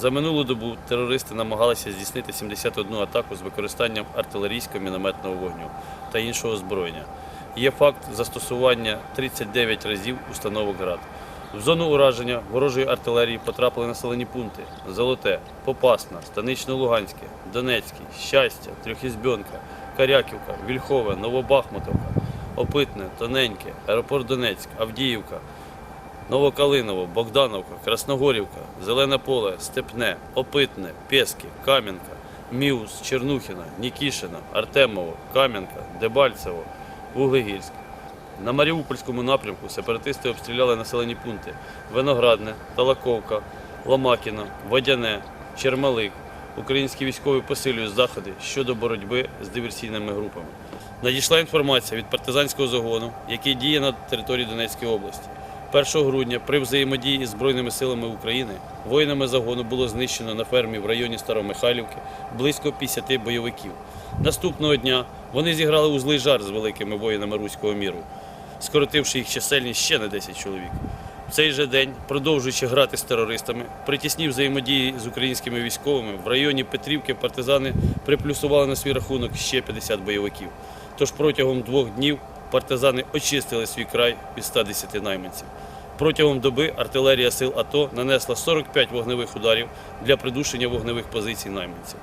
За минулу добу терористи намагалися здійснити 71 атаку з використанням артилерійського мінометного вогню та іншого озброєння. Є факт застосування 39 разів установок ГРАД. В зону ураження ворожої артилерії потрапили населені пункти Золоте, Попасна, Станично-Луганське, Донецький, Щастя, Трьохізбьонка, Каряківка, Вільхове, Новобахмутовка, Опитне, Тоненьке, Аеропорт Донецьк, Авдіївка, Новокалиново, Богдановка, Красногорівка, Зелене поле, Степне, Опитне, Пески, Кам'янка, Міус, Чернухіна, Нікішина, Артемово, Кам'янка, Дебальцево, Вуглегірськ. На Маріупольському напрямку сепаратисти обстріляли населені пункти Виноградне, Талаковка, Ломакіно, Водяне, Чермалик. Українські військові посилюють заходи щодо боротьби з диверсійними групами. Надійшла інформація від партизанського загону, який діє на території Донецької області. 1 грудня при взаємодії із Збройними силами України воїнами загону було знищено на фермі в районі Старомихайлівки близько 50 бойовиків. Наступного дня вони зіграли у злий жар з великими воїнами руського міру, скоротивши їх чисельність ще на 10 чоловік. В цей же день, продовжуючи грати з терористами, при тісній взаємодії з українськими військовими в районі Петрівки партизани приплюсували на свій рахунок ще 50 бойовиків. Тож протягом двох днів партизани очистили свій край від 110 найманців. Протягом доби артилерія сил АТО нанесла 45 вогневих ударів для придушення вогневих позицій найманців.